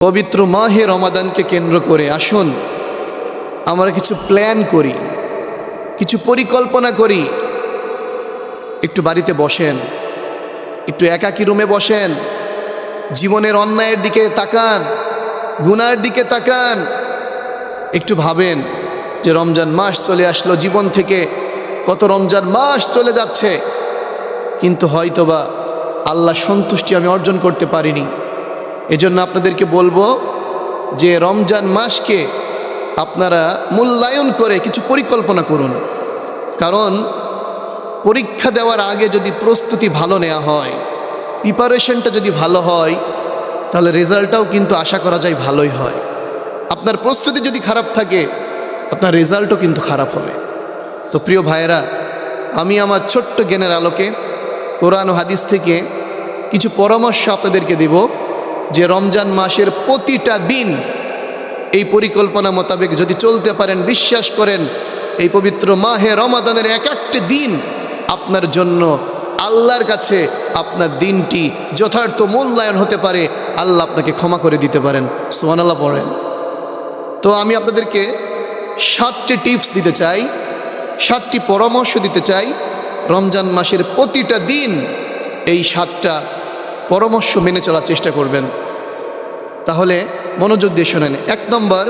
পবিত্র মাহে রমাদানকে কেন্দ্র করে আসুন, আমরা কিছু প্ল্যান করি, কিছু পরিকল্পনা করি। একটু বাড়িতে বসেন, একটু একাকী রুমে বসেন, জীবনের অন্যায়ের দিকে তাকান, গুনার দিকে তাকান। একটু ভাবেন যে রমজান মাস চলে আসলো, জীবন থেকে কত রমজান মাস চলে যাচ্ছে, কিন্তু হয়তোবা আল্লাহ সন্তুষ্টি আমি অর্জন করতে পারিনি। এজন্য আপনাদেরকে বলব যে রমজান মাসকে আপনারা মূল্যায়ন করে কিছু পরিকল্পনা করুন। কারণ পরীক্ষা দেওয়ার আগে যদি প্রস্তুতি ভালো নেওয়া হয়, প্রিপারেশনটা যদি ভালো হয়, তাহলে রেজাল্টটাও কিন্তু আশা করা যায় ভালোই হয়। আপনার প্রস্তুতি যদি খারাপ থাকে, আপনার রেজাল্টও কিন্তু খারাপ হবে। তো প্রিয় ভাইয়েরা, আমি আমার ছোট্ট জ্ঞানের আলোকে কোরআন হাদিস থেকে কিছু পরামর্শ আপনাদেরকে দেব। যে রমজান মাসের প্রতিটা দিন এই পরিকল্পনা মোতাবেক যদি চলতে পারেন, বিশ্বাস করেন, এই পবিত্র মাহে রমাদানের এক একটি দিন আপনার জন্য আল্লাহর কাছে আপনার দিনটি যথার্থ মূল্যায়ন হতে পারে, আল্লাহ আপনাকে ক্ষমা করে দিতে পারেন। সোহান আল্লাহ পড়েন। তো আমি আপনাদেরকে সাতটি টিপস দিতে চাই, সাতটি পরামর্শ দিতে চাই, রমজান মাসের প্রতিটা দিন এই সাতটা পরামর্শ মেনে চলার চেষ্টা করবেন। তাহলে মনোযোগ দিয়ে শোনেন। এক নম্বর,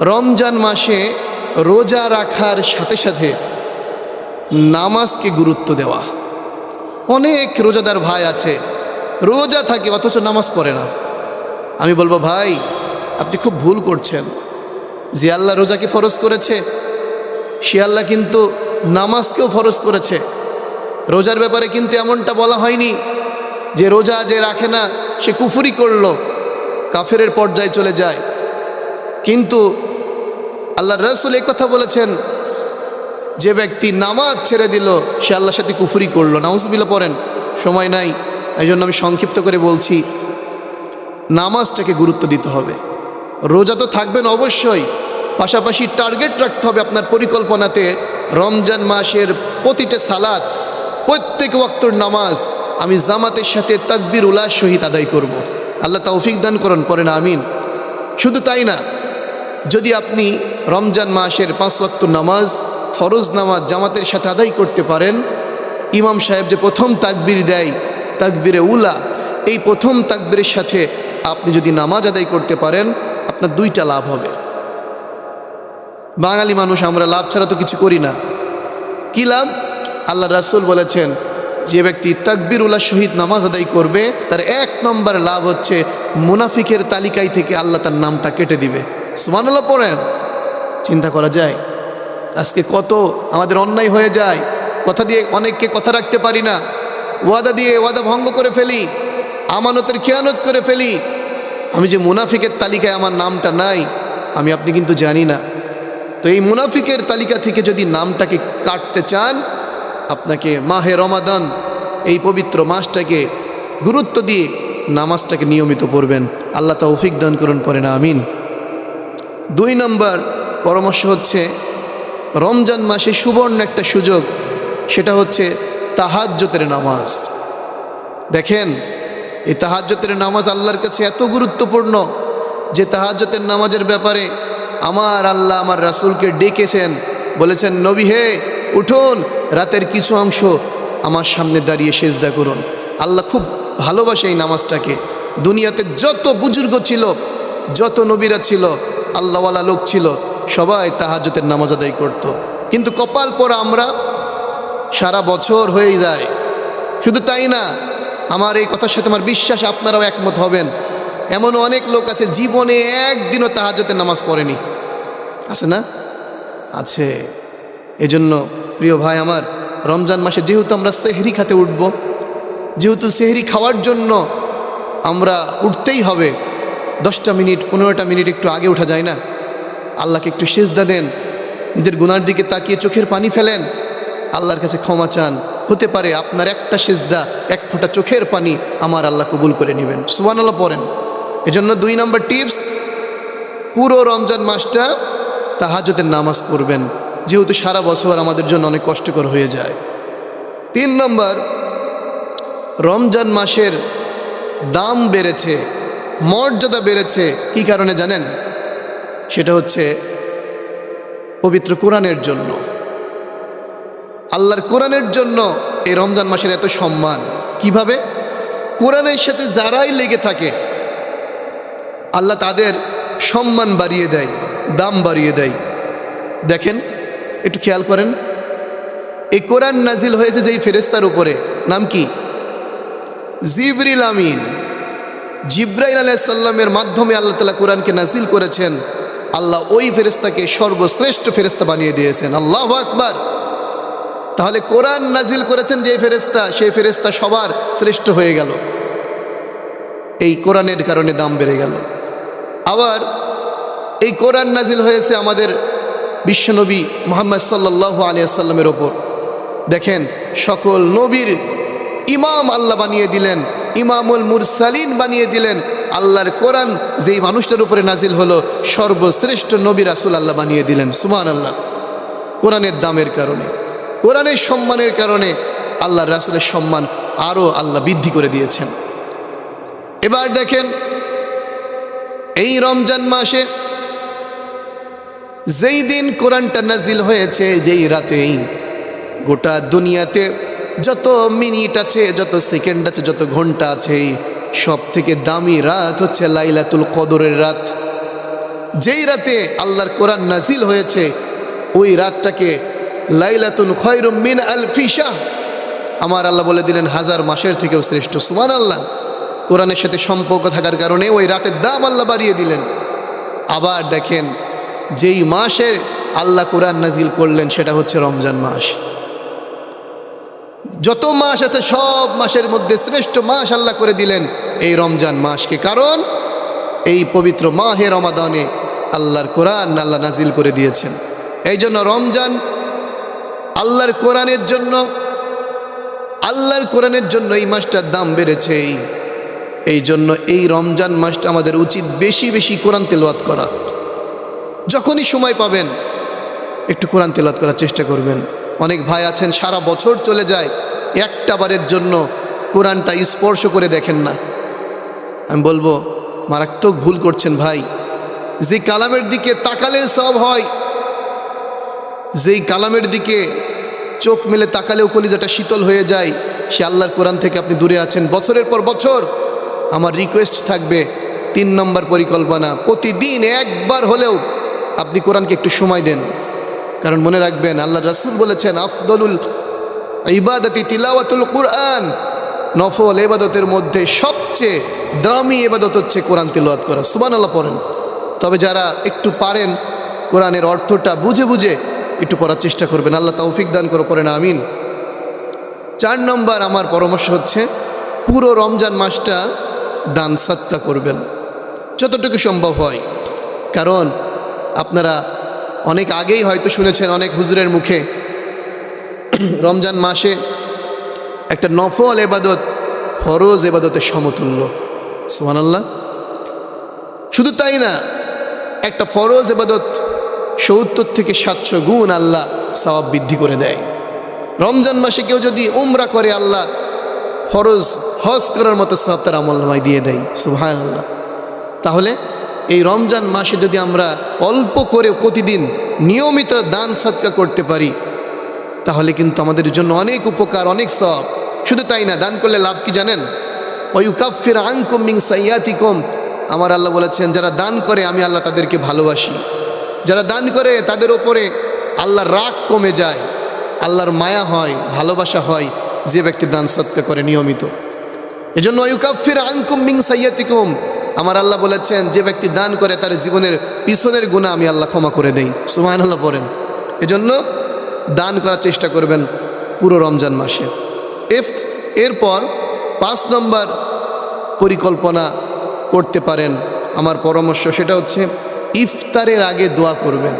রমজান মাসে রোজা রাখার সাথে সাথে নামাজকে গুরুত্ব দেওয়া। অনেক রোজাদার ভাই আছে, রোজা থাকে অথচ নামাজ পড়ে না। আমি বলব, ভাই, আপনি খুব ভুল করছেন। যে আল্লাহ রোজাকে ফরজ করেছে, সে আল্লাহ কিন্তু নামাজকেও ফরজ করেছে। রোজার ব্যাপারে কিন্তু এমনটা বলা হয়নি যে রোজা যে রাখে না, সে কুফুরি করল, কাফেরের পর্যায়ে চলে যায়। কিন্তু আল্লাহ রসুল কথা বলেছেন, যে ব্যক্তি নামাজ ছেড়ে দিল, সে আল্লাহর সাথে কুফুরি করল। নাউজবিল্লা পড়েন, সময় নাই এই জন্য আমি সংক্ষিপ্ত করে বলছি, নামাজটাকে গুরুত্ব দিতে হবে। রোজা তো থাকবেন অবশ্যই, পাশাপাশি টার্গেট রাখতে হবে আপনার পরিকল্পনাতে। রমজান মাসের প্রতিটা সালাত, প্রত্যেক ওয়াক্তর নামাজ আমি জামাতের সাথে তাকবির উল্লাহ সহিত আদায় করব। আল্লাহ তৌফিক দান করেন পরে না আমিন। শুধু তাই না, যদি আপনি রমজান মাসের পাঁচ ওয়াক্ত নামাজ, ফরজ নামাজ জামাতের সাথে আদায় করতে পারেন, ইমাম সাহেব যে প্রথম তাকবির দেয়, তাকবিরে উলা, এই প্রথম তাকবিরের সাথে আপনি যদি নামাজ আদায় করতে পারেন, আপনার দুইটা লাভ হবে। বাঙালি মানুষ, আমরা লাভ ছাড়া তো কিছু করি না। কী লাভ? আল্লাহ রাসুল বলেছেন যে ব্যক্তি তাকবির উল্লাহ শহীদ নামাজ আদায় করবে, তার এক নম্বর লাভ হচ্ছে মুনাফিকের তালিকায় থেকে আল্লাহ তার নামটা কেটে দিবে। সুমানাল্লাহ পড়েন। চিন্তা করা যায়, আজকে কত আমাদের অন্যায় হয়ে যায়, কথা দিয়ে অনেককে কথা রাখতে পারি না, ওয়াদা দিয়ে ওয়াদা ভঙ্গ করে ফেলি, আমানতের খেয়ানত করে ফেলি, আমি যে মুনাফিকের তালিকায় আমার নামটা নাই, আমি আপনি কিন্তু জানি না। তো এই মুনাফিকের তালিকা থেকে যদি নামটাকে কাটতে চান আপনাকে মাহে রমাদান, এই পবিত্র মাসটাকে গুরুত্ব দিয়ে নামাজটাকে নিয়মিত পড়বেন। আল্লাহ তা তৌফিক দান করুন পরে না আমিন। দুই নম্বর পরামর্শ হচ্ছে, রমজান মাসে সুবর্ণ একটা সুযোগ, সেটা হচ্ছে তাহাজ্যতের নামাজ। দেখেন, এই তাহাজ্যতের নামাজ আল্লাহর কাছে এত গুরুত্বপূর্ণ যে তাহাজ্যতের নামাজের ব্যাপারে আমার আল্লাহ আমার রাসুলকে ডেকেছেন, বলেছেন, নবী হে উঠুন, রাতের কিছু অংশ আমার সামনে দাঁড়িয়ে সেজদা করুন। আল্লাহ খুব ভালোবাসে এই নামাজটাকে। দুনিয়াতে যত বুজুর্গ ছিল, যত নবীরা ছিল, আল্লাহওয়ালা লোক ছিল, সবাই তাহাজ্যতের নামাজ আদায় করত। কিন্তু কপাল পর আমরা সারা বছর হয়ে যায়। শুধু তাই না, আমার এই কথার সাথে আমার বিশ্বাস, আপনারাও একমত হবেন। এমন অনেক লোক আছে, জীবনে একদিনও তাহাজতের নামাজ পড়েনি। আছে না? আছে। এজন্য প্রিয় ভাই আমার, রমজান মাসে যেহেতু আমরা সেহরি খাতে উঠব, যেহেতু সেহরি খাওয়ার জন্য আমরা উঠতেই হবে, দশটা মিনিট, পনেরোটা মিনিট একটু আগে উঠা যায় না। আল্লাহকে একটু সেজদা দেন, নিজের গুনার দিকে তাকিয়ে চোখের পানি ফেলেন, আল্লাহর কাছে ক্ষমা চান। হতে পারে আপনার একটা সেজদা, এক ফোঁটা চোখের পানি আমার আল্লাহ কবুল করে নেবেন। সুবান আল্লাহ পড়েন। এজন্য দুই নম্বর টিপস, পুরো রমজান মাসটা তাহাজতের নামাজ পড়বেন। যেহেতু সারা বছর আমাদের জন্য অনেক কষ্টকর হয়ে যায়। তিন নম্বর, রমজান মাসের দাম বেড়েছে, মর্যাদা বেড়েছে, কি কারণে জানেন? সেটা হচ্ছে পবিত্র কোরআনের জন্য। আল্লাহর কোরআনের জন্য এই রমজান মাসের এত সম্মান। কীভাবে? কোরআনের সাথে যারাই লেগে থাকে, আল্লাহ তাদের সম্মান বাড়িয়ে দেয়, দাম বাড়িয়ে দেয়। দেখেন একটু খেয়াল করেন। এই কোরআন নাজিল হয়েছে যেই ফেরেস্তার উপরে। নাম কি? জিবরিল আমিন। জিব্রাইল আলাইসাল্লামের মাধ্যমে আল্লাহ তালা কোরআনকে নাজিল করেছেন। আল্লাহ ওই ফেরেস্তাকে সর্বশ্রেষ্ঠ ফেরেস্তা বানিয়ে দিয়েছেন। আল্লাহ আকবার। তাহলে কোরআন নাজিল করেছেন যে ফেরেস্তা সেই ফেরেস্তা সবার শ্রেষ্ঠ হয়ে গেল। এই কোরআনের কারণে দাম বেড়ে গেল। আবার এই কোরআন নাজিল হয়েছে আমাদের বিশ্বনবী মোহাম্মদ সাল্লাহ আলিয়াল্লামের ওপর। দেখেন, সকল নবীর ইমাম আল্লাহ বানিয়ে দিলেন, ইমামুল মুরসালিন বানিয়ে দিলেন, আল্লাহর কোরআন যেই মানুষটার উপরে নাজিল হলো, সর্বশ্রেষ্ঠ নবী রাসুল আল্লাহ বানিয়ে দিলেন সুমান আল্লাহ কোরআনের দামের কারণে, কোরআনের সম্মানের কারণে আল্লাহ রাসুলের সম্মান আরও আল্লাহ বৃদ্ধি করে দিয়েছেন। এবার দেখেন, এই রমজান মাসে যেই দিন কোরআনটা নাজিল হয়েছে, যেই রাতেই গোটা দুনিয়াতে যত মিনিট আছে, যত সেকেন্ড আছে, যত ঘণ্টা আছে সব থেকে দামি রাত হচ্ছে লাইলাতুল কদরের রাত। যেই রাতে আল্লাহর কোরআন নাজিল হয়েছে, ওই রাতটাকে লাইলাতুল খয়রুম মিন আল ফিশাহ আমার আল্লাহ বলে দিলেন, হাজার মাসের থেকেও শ্রেষ্ঠ। সুমান আল্লাহ কোরআনের সাথে সম্পর্ক থাকার কারণে ওই রাতের দাম আল্লাহ বাড়িয়ে দিলেন। আবার দেখেন যেই মাসে আল্লাহ কোরআন নাজিল করলেন সেটা হচ্ছে রমজান মাস। যত মাস আছে সব মাসের মধ্যে শ্রেষ্ঠ মাস আল্লাহ করে দিলেন এই রমজান মাসকে। কারণ এই পবিত্র মাহে রমাদানে আল্লাহর কোরআন আল্লাহ নাজিল করে দিয়েছেন। এই জন্য রমজান আল্লাহর কোরআনের জন্য, আল্লাহর কোরআনের জন্য এই মাসটার দাম বেড়েছে এই জন্য এই রমজান মাসটা আমাদের উচিত বেশি বেশি কোরআন তেলাওয়াত করা। যখনই সময় পাবেন, একটু কোরআন তেলাত করার চেষ্টা করবেন। অনেক ভাই আছেন, সারা বছর চলে যায়, একটা বারের জন্য কোরআনটা স্পর্শ করে দেখেন না। আমি বলব, মারাত্মক ভুল করছেন ভাই। যে কালামের দিকে তাকালে সব হয়, যেই কালামের দিকে চোখ মেলে তাকালেও কলিজাটা শীতল হয়ে যায়, সে আল্লাহর কোরআন থেকে আপনি দূরে আছেন। বছরের পর বছর আমার রিকোয়েস্ট থাকবে, তিন নম্বর পরিকল্পনা, প্রতিদিন একবার হলেও আপনি কোরআনকে একটু সময় দেন। কারণ মনে রাখবেন, আল্লাহ রাসুল বলেছেন, আফদলুল ইবাদতি তিলাওয়াতুল কোরআন। নফল এবাদতের মধ্যে সবচেয়ে দামি এবাদত হচ্ছে কোরআন তিলওয়াত করা। সুবান আল্লাহ পড়েন। তবে যারা একটু পারেন, কোরআনের অর্থটা বুঝে বুঝে একটু পড়ার চেষ্টা করবেন। আল্লাহ তৌফিক দান করে পড়েন, আমিন। চার নম্বর আমার পরামর্শ হচ্ছে, পুরো রমজান মাসটা দান সৎকা করবেন। যতটুকু সম্ভব হয়। কারণ আপনারা অনেক আগেই হয়তো শুনেছেন, অনেক হুজুরের মুখে। রমজান মাসে একটা নফল এবাদত, ফরজ এবাদতের সমতুল্য। সোহান আল্লাহ শুধু তাই না, একটা ফরজ এবাদত সত্তর থেকে সাতশো গুণ আল্লাহ সওয়াব বৃদ্ধি করে দেয়। রমজান মাসে কেউ যদি উমরা করে, আল্লাহ ফরজ, হজ করার মতো সব তার আমলনামায় দিয়ে দেয়। সুহান আল্লাহ তাহলে এই রমজান মাসে যদি আমরা অল্প করে প্রতিদিন নিয়মিত দান সৎকা করতে পারি, তাহলে কিন্তু আমাদের জন্য অনেক উপকার, অনেক সব শুধু তাই না, দান করলে লাভ কি জানেন? ওই উকাফির আংকুম মিং সাইয়াতিকম। আমার আল্লাহ বলেছেন, যারা দান করে, আমি আল্লাহ তাদেরকে ভালোবাসি। যারা দান করে, তাদের ওপরে আল্লাহর রাগ কমে যায়, আল্লাহর মায়া হয়, ভালোবাসা হয়, যে ব্যক্তি দান সৎকা করে নিয়মিত। এজন্য ইউকাফির আংকুম মিং সাইয়াতিকুম। আমার আল্লাহ বলেছেন, যে ব্যক্তি দান করে তার জীবনের পিছনের গুণা আমি আল্লাহ ক্ষমা করে দেই। সুমায়ন আল্লাহ পড়েন। এজন্য দান করার চেষ্টা করবেন পুরো রমজান মাসে। এফ এরপর পাঁচ নম্বর পরিকল্পনা করতে পারেন। আমার পরামর্শ সেটা হচ্ছে, ইফতারের আগে দোয়া করবেন।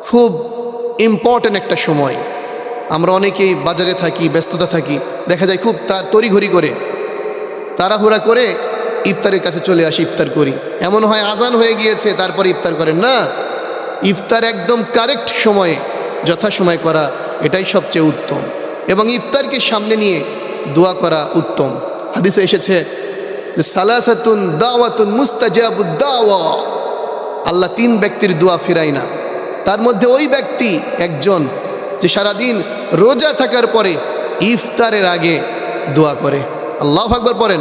খুব ইম্পর্ট্যান্ট একটা সময়। আমরা অনেকেই বাজারে থাকি, ব্যস্ততা থাকি, দেখা যায় খুব তার তড়িঘড়ি করে, তাড়াহুড়া করে ইফতারের কাছে চলে আসি, ইফতার করি। এমন হয় আজান হয়ে গিয়েছে, তারপরে ইফতার করেন। না, ইফতার একদম কারেক্ট সময়ে, যথাসময় করা এটাই সবচেয়ে উত্তম। এবং ইফতারকে সামনে নিয়ে দোয়া করা উত্তম। হাদিসে এসেছে, সালাসাতুন দাওয়াতুন মুস্তাজাবুদ দাওয়া। আল্লাহ তিন ব্যক্তির দোয়া ফিরাই না। তার মধ্যে ওই ব্যক্তি একজন যে সারাদিন রোজা থাকার পরে ইফতারের আগে দোয়া করে। আল্লাহ আকবর পড়েন।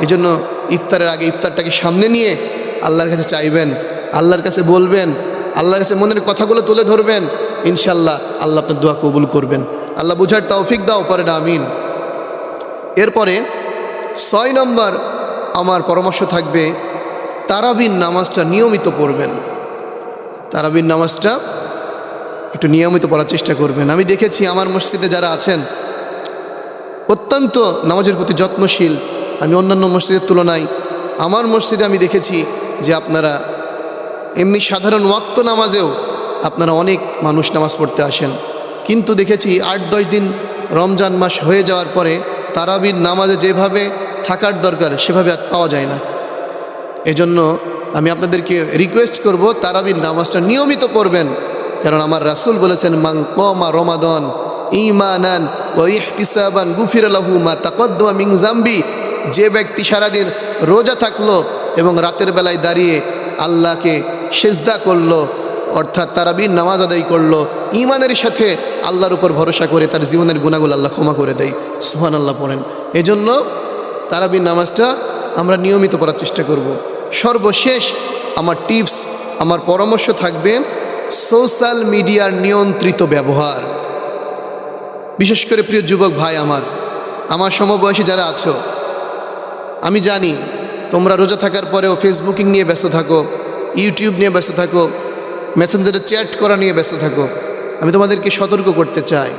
এই জন্য ইফতারের আগে ইফতারটাকে সামনে নিয়ে আল্লাহর কাছে চাইবেন, আল্লাহর কাছে বলবেন, আল্লাহর কাছে মনের কথাগুলো তুলে ধরবেন ইনশাল্লাহ আল্লাহ আপনার দোয়া কবুল করবেন। আল্লাহ বুঝার তৌফিক দাও পরে না আমিন। এরপরে ছয় নম্বর আমার পরামর্শ থাকবে তারাবিন নামাজটা নিয়মিত পড়বেন। তারাবিন নামাজটা একটু নিয়মিত পড়ার চেষ্টা করবেন। আমি দেখেছি আমার মসজিদে যারা আছেন, অত্যন্ত নামাজের প্রতি যত্নশীল আমি অন্যান্য মসজিদের তুলনায়, আমার মসজিদে আমি দেখেছি যে আপনারা এমনি সাধারণ ওয়াক্ত নামাজেও আপনারা অনেক মানুষ নামাজ পড়তে আসেন। কিন্তু দেখেছি আট দশ দিন রমজান মাস হয়ে যাওয়ার পরে তারাবির নামাজে যেভাবে থাকার দরকার, সেভাবে আর পাওয়া যায় না। এজন্য আমি আপনাদেরকে রিকোয়েস্ট করব তারাবির নামাজটা নিয়মিত পড়বেন। কারণ আমার রাসূল বলেছেন মাং কমা রমাদন ইমানান ও ইহতিসাবান গুফির আলাহু মা তাকদ্দমা মিং জাম্বি যে ব্যক্তি সারাদিন রোজা থাকল এবং রাতের বেলায় দাঁড়িয়ে আল্লাহকে সেজদা করল, অর্থাৎ তারাবির নামাজ আদায় করল ইমানের সাথে আল্লাহর উপর ভরসা করে তার জীবনের গুণাগুলো আল্লাহ ক্ষমা করে দেয়। সুহান আল্লাহ পড়েন। এজন্য তারাবির নামাজটা আমরা নিয়মিত করার চেষ্টা করব। সর্বশেষ আমার টিপস, আমার পরামর্শ থাকবে সোশ্যাল মিডিয়ার নিয়ন্ত্রিত ব্যবহার। বিশেষ করে প্রিয় যুবক ভাই আমার আমার সমবয়সী যারা আছো আমি জানি তোমরা রোজা থাকার পরেও ফেসবুকিং নিয়ে ব্যস্ত থাকো ইউটিউব নিয়ে ব্যস্ত থাকো মেসেঞ্জারে চ্যাট করা নিয়ে ব্যস্ত থাকো। আমি তোমাদেরকে সতর্ক করতে চাই।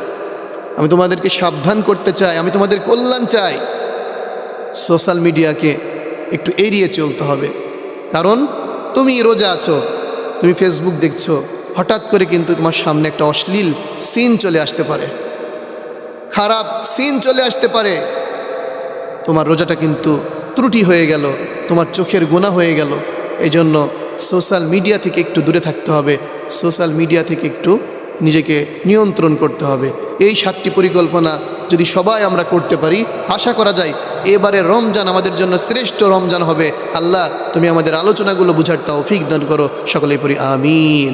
আমি তোমাদেরকে সাবধান করতে চাই। আমি তোমাদের কল্যাণ চাই। সোশ্যাল মিডিয়াকে একটু এড়িয়ে চলতে হবে। কারণ তুমি রোজা আছো, তুমি ফেসবুক দেখছ, হঠাৎ করে কিন্তু তোমার সামনে একটা অশ্লীল সিন চলে আসতে পারে। খারাপ সিন চলে আসতে পারে। তোমার রোজাটা কিন্তু ত্রুটি হয়ে গেল, তোমার চোখের গুণা হয়ে গেল। এই জন্য সোশ্যাল মিডিয়া থেকে একটু দূরে থাকতে হবে, সোশ্যাল মিডিয়া থেকে একটু নিজেকে নিয়ন্ত্রণ করতে হবে। এই সাতটি পরিকল্পনা যদি সবাই আমরা করতে পারি, আশা করা যায় এবারে রমজান আমাদের জন্য শ্রেষ্ঠ রমজান হবে। আল্লাহ, তুমি আমাদের আলোচনাগুলো বুঝার তাও ফিক দান করো। সকলেই পড়ি আমিন।